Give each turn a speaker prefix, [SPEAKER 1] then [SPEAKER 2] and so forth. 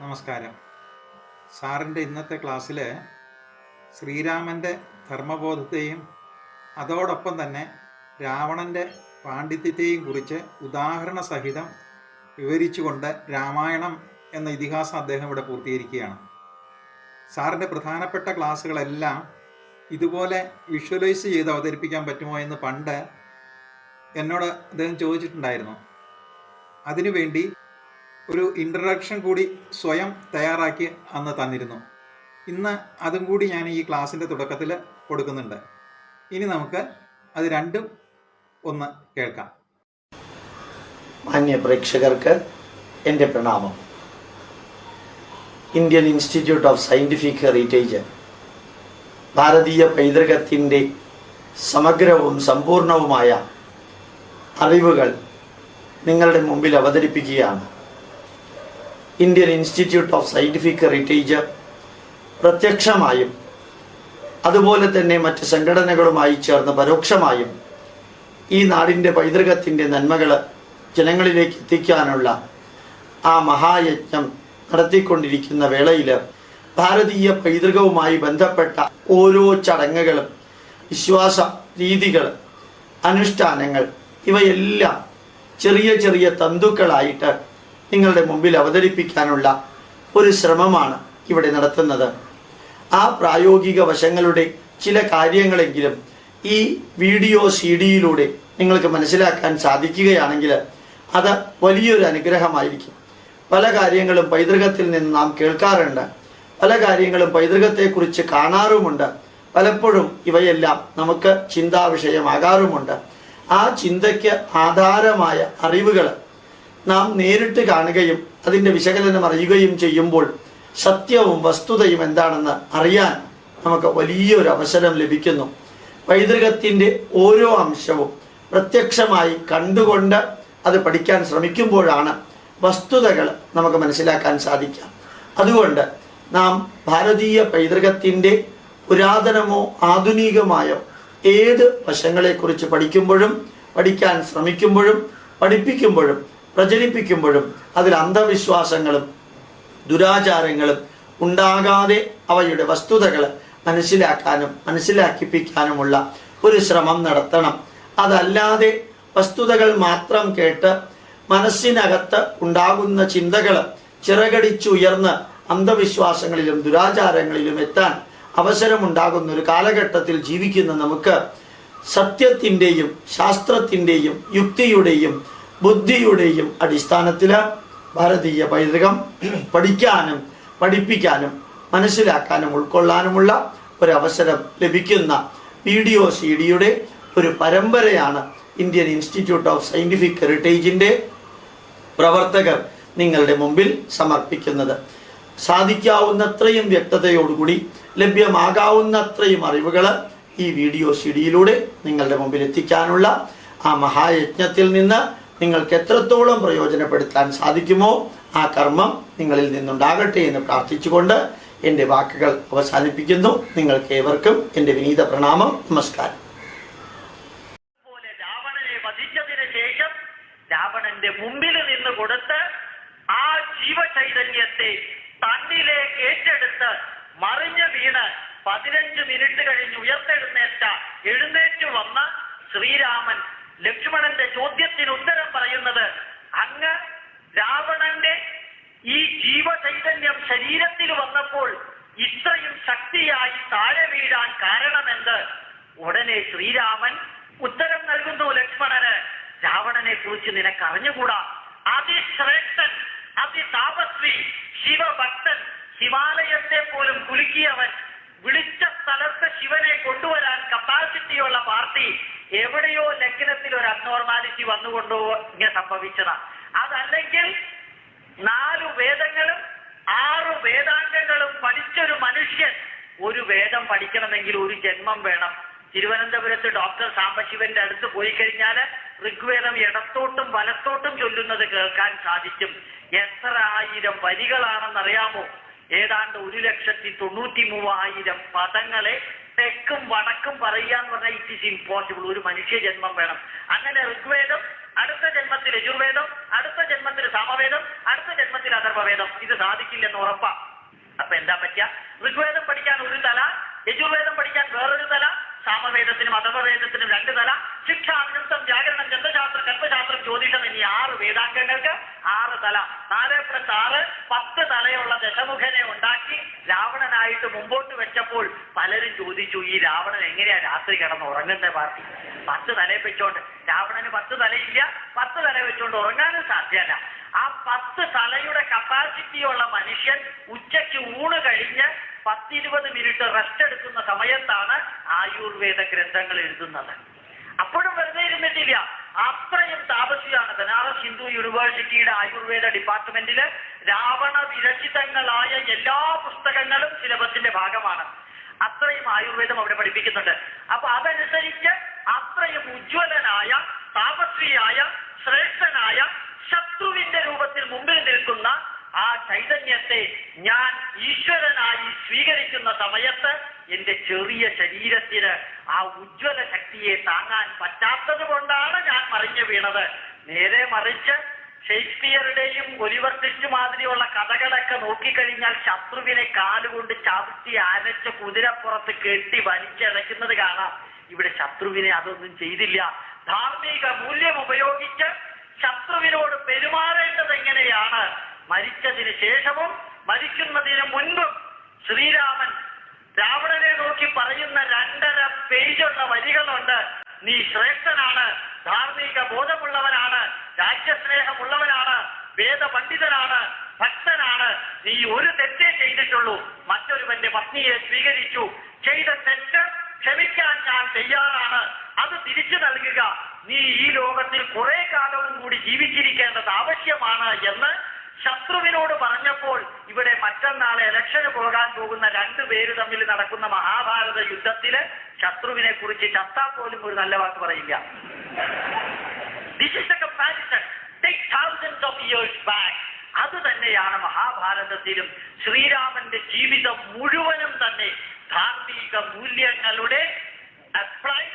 [SPEAKER 1] നമസ്കാരം. സാറിന്റെ ഇന്നത്തെ ക്ലാസ്സിൽ ശ്രീരാമന്റെ ധർമ്മബോധത്തെയും അതോടൊപ്പം തന്നെ രാവണന്റെ പാണ്ഡിത്യത്തെയും കുറിച്ച് ഉദാഹരണ സഹിതം വിവരിച്ചുകൊണ്ട് രാമായണം എന്ന ഇതിഹാസം അദ്ദേഹം ഇവിടെ പൂർത്തീകരിക്കുകയാണ്. സാറിന്റെ പ്രധാനപ്പെട്ട ക്ലാസ്സുകളെല്ലാം ഇതുപോലെ വിഷ്വലൈസ് ചെയ്ത് അവതരിപ്പിക്കാൻ പറ്റുമോ എന്ന് പണ്ട് എന്നോട് അദ്ദേഹം ചോദിച്ചിട്ടുണ്ടായിരുന്നു. അതിനുവേണ്ടി ഒരു ഇൻട്രഡക്ഷൻ കൂടി സ്വയം തയ്യാറാക്കി അന്ന് തന്നിരുന്നു. ഇന്ന് അതും കൂടി ഞാൻ ഈ ക്ലാസ്സിന്റെ തുടക്കത്തിൽ കൊടുക്കുന്നുണ്ട്. ഇനി നമുക്ക് അത് രണ്ടും ഒന്ന് കേൾക്കാം.
[SPEAKER 2] മാന്യ പ്രേക്ഷകർക്ക് എന്റെ പ്രണാമം. Indian Institute of Scientific Heritage ഭാരതീയ പൈതൃകത്തിന്റെ സമഗ്രവും സമ്പൂർണവുമായ അറിവുകൾ നിങ്ങളുടെ മുമ്പിൽ അവതരിപ്പിക്കുകയാണ്. Indian Institute of Scientific Heritage പ്രത്യക്ഷമായും അതുപോലെ തന്നെ മറ്റ് സംഘടനകളുമായി ചേർന്ന് പരോക്ഷമായും ഈ നാടിന്റെ പൈതൃകത്തിന്റെ നന്മകൾ ജനങ്ങളിലേക്ക് എത്തിക്കാനുള്ള ആ മഹായജ്ഞം നടത്തിക്കൊണ്ടിരിക്കുന്ന വേളയിൽ ഭാരതീയ പൈതൃകവുമായി ബന്ധപ്പെട്ട ഓരോ ചടങ്ങുകളും വിശ്വാസ രീതികൾ അനുഷ്ഠാനങ്ങൾ ഇവയെല്ലാം ചെറിയ ചെറിയ തന്തുക്കളായിട്ട് നിങ്ങളുടെ മുമ്പിൽ അവതരിപ്പിക്കാനുള്ള ഒരു ശ്രമമാണ് ഇവിടെ നടത്തുന്നത്. ആ പ്രായോഗിക വശങ്ങളുടെ ചില കാര്യങ്ങളെങ്കിലും ഈ വീഡിയോ സി ഡിയിലൂടെ നിങ്ങൾക്ക് മനസ്സിലാക്കാൻ സാധിക്കുകയാണെങ്കിൽ അത് വലിയൊരു അനുഗ്രഹമായിരിക്കും. പല കാര്യങ്ങളും പൈതൃകത്തിൽ നിന്ന് നാം കേൾക്കാറുണ്ട്. പല കാര്യങ്ങളും പൈതൃകത്തെക്കുറിച്ച് കാണാറുമുണ്ട്. പലപ്പോഴും ഇവയെല്ലാം നമുക്ക് ചിന്താവിഷയമാകാറുമുണ്ട്. ആ ചിന്തയ്ക്ക് ആധാരമായ അറിവുകൾ നാം നേരിട്ട് കാണുകയും അതിന്റെ വിശകലനം അറിയുകയും ചെയ്യുമ്പോൾ സത്യവും വസ്തുതയും എന്താണെന്ന് അറിയാൻ നമുക്ക് വലിയൊരു അവസരം ലഭിക്കുന്നു. പൈതൃകത്തിന്റെ ഓരോ അംശവും പ്രത്യക്ഷമായി കണ്ടുകൊണ്ട് അത് പഠിക്കാൻ ശ്രമിക്കുമ്പോഴാണ് വസ്തുതകൾ നമുക്ക് മനസ്സിലാക്കാൻ സാധിക്കുക. അതുകൊണ്ട് നാം ഭാരതീയ പൈതൃകത്തിന്റെ പുരാതനമോ ആധുനികമായോ ഏത് വശങ്ങളെക്കുറിച്ച് പഠിക്കുമ്പോഴും പഠിക്കാൻ ശ്രമിക്കുമ്പോഴും പഠിപ്പിക്കുമ്പോഴും പ്രചരിപ്പിക്കുമ്പോഴും അതിൽ അന്ധവിശ്വാസങ്ങളും ദുരാചാരങ്ങളും ഉണ്ടാകാതെ അവയുടെ വസ്തുതകൾ മനസ്സിലാക്കാനും മനസ്സിലാക്കിപ്പിക്കാനുമുള്ള ഒരു ശ്രമം നടത്തണം. അതല്ലാതെ വസ്തുതകൾ മാത്രം കേട്ട് മനസ്സിനകത്ത് ഉണ്ടാകുന്ന ചിന്തകൾ ചിറകടിച്ചുയർന്ന് അന്ധവിശ്വാസങ്ങളിലും ദുരാചാരങ്ങളിലും എത്താൻ അവസരമുണ്ടാകുന്ന ഒരു കാലഘട്ടത്തിൽ ജീവിക്കുന്ന നമുക്ക് സത്യത്തിന്റെയും ശാസ്ത്രത്തിന്റെയും യുക്തിയുടെയും ബുദ്ധിയുടെയും അടിസ്ഥാനത്തിൽ ഭാരതീയ പൈതൃകം പഠിക്കാനും പഠിപ്പിക്കാനും മനസ്സിലാക്കാനും ഉൾക്കൊള്ളാനുമുള്ള ഒരവസരം ലഭിക്കുന്ന വീഡിയോ സി ഡിയുടെ ഒരു പരമ്പരയാണ് ഇന്ത്യൻ ഇൻസ്റ്റിറ്റ്യൂട്ട് ഓഫ് സയന്റിഫിക് ഹെറിറ്റേജിന്റെ പ്രവർത്തകർ നിങ്ങളുടെ മുമ്പിൽ സമർപ്പിക്കുന്നത്. സാധിക്കാവുന്നത്രയും വ്യക്തതയോടുകൂടി ലഭ്യമാകാവുന്നത്രയും അറിവുകൾ ഈ വീഡിയോ സി ഡിയിലൂടെ നിങ്ങളുടെ മുമ്പിൽ എത്തിക്കാനുള്ള ആ മഹായജ്ഞത്തിൽ നിന്ന് നിങ്ങൾക്ക് എത്രത്തോളം പ്രയോജനപ്പെടുത്താൻ സാധിക്കുമോ ആ കർമ്മം നിങ്ങളിൽ നിന്നുണ്ടാകട്ടെ എന്ന് പ്രാർത്ഥിച്ചുകൊണ്ട് എന്റെ വാക്കുകൾ അവസാനിപ്പിക്കുന്നു. നിങ്ങൾക്ക് ഏവർക്കും എന്റെ വിനീത പ്രണാമം. നമസ്കാരം.
[SPEAKER 3] ശേഷം രാവണന്റെ മുമ്പിൽ നിന്ന് കൊടുത്ത് ആ ജീവചൈതന്യത്തെ തന്നിലേക്ക് ഏറ്റെടുത്ത് മറിഞ്ഞ് വീണ് പതിനഞ്ച് മിനിറ്റ് കഴിഞ്ഞ് ഉയർത്തെഴുന്നേറ്റ എഴുന്നേറ്റ് വന്ന ശ്രീരാമൻ ലക്ഷ്മണന്റെ ചോദ്യത്തിന് പറയുന്നത് അങ്ങ് രാവണന്റെ ഈ ജീവചൈതന്യം ശരീരത്തിൽ വന്നപ്പോൾ ഇത്രയും ശക്തിയായി താഴെ വീഴാൻ കാരണമെന്ത്? ഉടനെ ശ്രീരാമൻ ഉത്തരം നൽകുന്നു ലക്ഷ്മണന് രാവണനെ കുറിച്ച് നിനക്ക് അറിഞ്ഞുകൂടാ അതിശ്രേഷ്ഠൻ അതിതാപസ്വി ശിവഭക്തൻ ഹിമാലയത്തെ പോലും കുലുക്കിയവൻ വിളിച്ച സ്ഥലത്ത് ശിവനെ കൊണ്ടുവരാൻ കപ്പാസിറ്റിയുള്ള പാർട്ടി എവിടെയോ ലഗ്നത്തിൽ ഒരു അബ്നോർമാലിറ്റി വന്നുകൊണ്ടോ ഇങ്ങനെ സംഭവിച്ചതാ. അതല്ലെങ്കിൽ നാലു വേദങ്ങളും ആറ് വേദാംഗങ്ങളും പഠിച്ചൊരു മനുഷ്യൻ ഒരു വേദം പഠിക്കണമെങ്കിൽ ഒരു ജന്മം വേണം. തിരുവനന്തപുരത്ത് ഡോക്ടർ സാംബശിവന്റെ അടുത്ത് പോയി കഴിഞ്ഞാൽ ഋഗ്വേദം ഇടത്തോട്ടും വലത്തോട്ടും ചൊല്ലുന്നത് കേൾക്കാൻ സാധിക്കും. എത്ര ആയിരം വരികളാണെന്നറിയാമോ? ഏതാണ്ട് ഒരു ലക്ഷത്തി തൊണ്ണൂറ്റി മൂവായിരം പദങ്ങളെ തെക്കും വടക്കും പറയുക എന്ന് പറഞ്ഞാൽ ഇറ്റ് ഇസ് ഇമ്പോസിബിൾ ഒരു മനുഷ്യ ജന്മം വേണം. അങ്ങനെ ഋഗ്വേദം അടുത്ത ജന്മത്തിൽ യജുർവേദം അടുത്ത ജന്മത്തിൽ സാമവേദം അടുത്ത ജന്മത്തിൽ അഥർവവേദം. ഇത് സാധിക്കില്ലെന്ന് ഉറപ്പാ. അപ്പൊ എന്താ പറ്റുക ഋഗ്വേദം പഠിക്കാൻ ഒരു തല യജുർവേദം പഠിക്കാൻ വേറൊരു തല സാമവേദത്തിനും അഥവവേദത്തിനും രണ്ട് തല. ശിക്ഷ അനന്തം വ്യാകരണം ഗന്ധശാസ്ത്രം കൽപ്പശാസ്ത്രം ജ്യോതിഷം എന്നീ ആറ് വേദാംഗങ്ങൾക്ക് ആറ് തല. നാല് പ്ലസ് ആറ് പത്ത് തലയുള്ള ദശമുഖനെ ഉണ്ടാക്കി രാവണനായിട്ട് മുമ്പോട്ട് വെച്ചപ്പോൾ പലരും ചോദിച്ചു ഈ രാവണൻ എങ്ങനെയാ രാത്രി കിടന്ന് ഉറങ്ങുന്ന പാർട്ടി പത്ത് തലയെ വെച്ചോണ്ട്. രാവണന് പത്ത് തലയില്ല പത്ത് തല വെച്ചോണ്ട് ഉറങ്ങാനും സാധ്യമല്ല. ആ പത്ത് തലയുടെ കപ്പാസിറ്റിയുള്ള മനുഷ്യൻ ഉച്ചയ്ക്ക് ഊണ് കഴിഞ്ഞ് പത്തിരുപത് മിനിറ്റ് റെസ്റ്റ് എടുക്കുന്ന സമയത്താണ് ആയുർവേദ ഗ്രന്ഥങ്ങൾ എഴുതുന്നത്. അപ്പോഴും വെറുതെ ഇരുന്നിട്ടില്ല. അത്രയും താപസിയാണ് ബനാറസ് ഹിന്ദു യൂണിവേഴ്സിറ്റിയുടെ ആയുർവേദ ഡിപ്പാർട്ട്മെന്റിൽ രാവണ വിരചിതങ്ങളായ എല്ലാ പുസ്തകങ്ങളും സിലബസിന്റെ ഭാഗമാണ്. അത്രയും ആയുർവേദം അവിടെ പഠിപ്പിക്കുന്നുണ്ട്. അപ്പൊ അതനുസരിച്ച് അത്രയും ഉജ്ജ്വലനായ താപസ്വിയായ ശ്രേഷ്ഠനായ ശത്രുവിന്റെ രൂപത്തിൽ മുമ്പിൽ നിൽക്കുന്ന ആ ചൈതന്യത്തെ ഞാൻ ഈശ്വരനായി സ്വീകരിക്കുന്ന സമയത്ത് എന്റെ ചെറിയ ശരീരത്തിന് ആ ഉജ്ജ്വല ശക്തിയെ താങ്ങാൻ പറ്റാത്തത് കൊണ്ടാണ് ഞാൻ മറിഞ്ഞു വീണത്. നേരെ മറിച്ച് ഷേക്സ്പിയറുടെയും ഒലിവർ ട്വിസ്റ്റ് മാതിരിയുള്ള കഥകളൊക്കെ നോക്കിക്കഴിഞ്ഞാൽ ശത്രുവിനെ കാലുകൊണ്ട് ചവിട്ടി അരച്ച് കുതിരപ്പുറത്ത് കെട്ടി വലിച്ചടയ്ക്കുന്നത് കാണാം. ഇവിടെ ശത്രുവിനെ അതൊന്നും ചെയ്തില്ല. ധാർമ്മിക മൂല്യം ഉപയോഗിച്ച് ശത്രുവിനോട് പെരുമാറേണ്ടത് എങ്ങനെയാണ്? മരിച്ചതിന് ശേഷവും മരിക്കുന്നതിന് മുൻപും ശ്രീരാമൻ രാവണനെ നോക്കി പറയുന്ന രണ്ടര പേജുള്ള വരികളുണ്ട്. നീ ശ്രേഷ്ഠനാണ് ധാർമ്മിക ബോധമുള്ളവനാണ് രാജ്യസ്നേഹമുള്ളവനാണ് വേദപണ്ഡിതനാണ് ഭക്തനാണ്. നീ ഒരു തെറ്റേ ചെയ്തിട്ടുള്ളൂ. മറ്റൊരുവന്റെ പത്നിയെ സ്വീകരിച്ചു. ചെയ്ത തെറ്റ് ക്ഷമിക്കാൻ ഞാൻ തയ്യാറാണ്. അത് തിരിച്ചു നൽകുക. നീ ഈ ലോകത്തിൽ കുറെ കാലവും കൂടി ജീവിച്ചിരിക്കേണ്ടത് ആവശ്യമാണ് എന്ന് ശത്രുവിനോട് പറഞ്ഞപ്പോൾ ഇവിടെ മറ്റന്നാളെ ഇലക്ഷന് പോകാൻ പോകുന്ന രണ്ടു പേര് തമ്മിൽ നടക്കുന്ന മഹാഭാരത യുദ്ധത്തിൽ ശത്രുവിനെ കുറിച്ച് ചത്താൽ പോലും ഒരു നല്ല വാക്ക് പറയില്ല. അത് തന്നെയാണ് മഹാഭാരതത്തിലും ശ്രീരാമന്റെ ജീവിതം മുഴുവനും തന്നെ ധാർമ്മിക മൂല്യങ്ങളുടെ അപ്ലൈഡ്